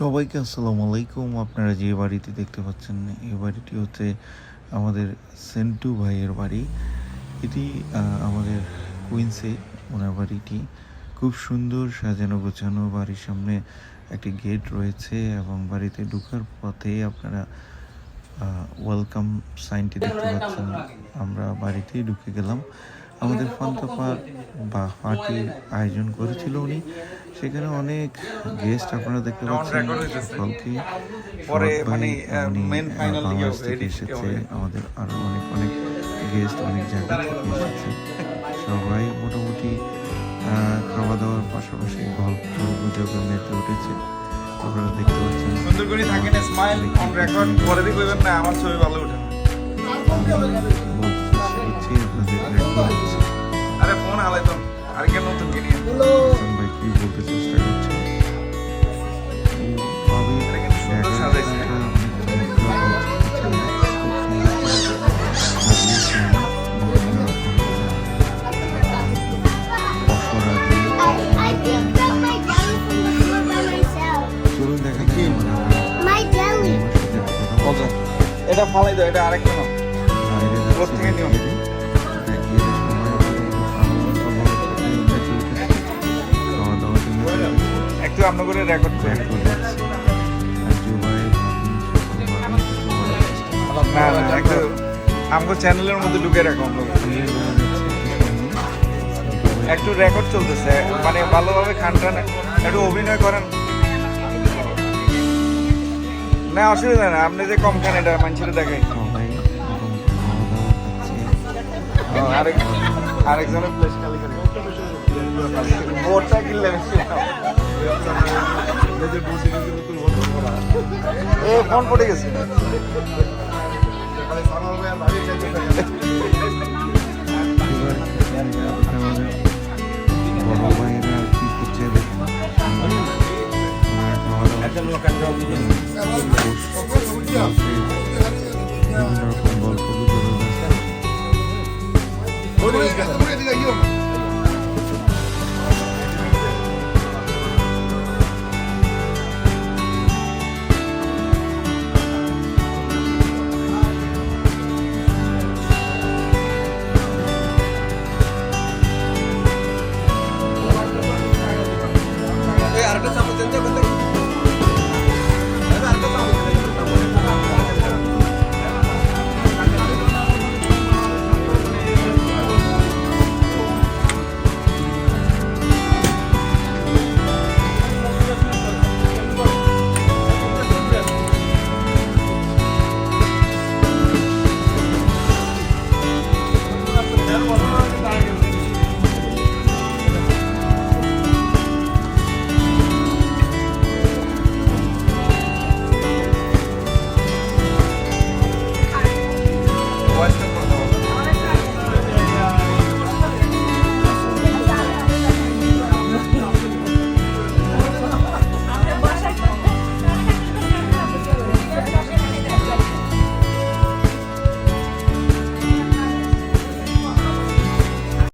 সবাইকে আসসালামু আলাইকুম। আপনারা যে বাড়িটি দেখতে পাচ্ছেন এই বাড়িটি হচ্ছে আমাদের সেন্টু ভাইয়ের বাড়ি। এটি আমাদের কুইন্সে ওনার বাড়িটি। খুব সুন্দর সাজানো গোছানো বাড়ির সামনে একটি গেট রয়েছে এবং বাড়িতে ঢুকার পথে আপনারা ওয়েলকাম সাইনটি দেখতে পাচ্ছেন। আমরা বাড়িতেই ঢুকে গেলাম। আমাদের ফান্তাপা বা পার্টির আয়োজন করেছিল উনি। সেখানে অনেক গেস্ট আপনারা দেখতে পাচ্ছেন সকলকে পরে মানে, থেকে এসেছে। আমাদের আরও অনেক অনেক গেস্ট অনেক জায়গা থেকে এসেছে। সবাই মোটামুটি খাওয়া দাওয়ার পাশাপাশি গল্প গুজবে মেতে উঠেছে। আপনারা দেখতে পাচ্ছেন। সুন্দর করে থাকেন স্মাইল অন রেকর্ড পরে দিয়ে না আমার ছবি ভালো ওঠে myself. My jelly. এটা ফালাই দাও এটা আরেকটা নাও। থেকে নিও। একটু আপনার করে রেকর্ড করে না না একটু আমাকে চ্যানেলের মধ্যে ঢুকে রাখো একটু রেকর্ড চলতেছে মানে ভালোভাবে খান টান একটু অভিনয় করেন। না অসুবিধা না আপনি যে কম খান এটা মানুষের দেখাই। আরেক আরেকজনের প্লেস খালি করে। বোর্ডটা কিনলে এ ফোন পড়ে গেছে। বড় ভাইয়েরা কি করছে দেখুন। ওনারা খাওয়া দাওয়া বিভিন্ন রকম গল্প গুজব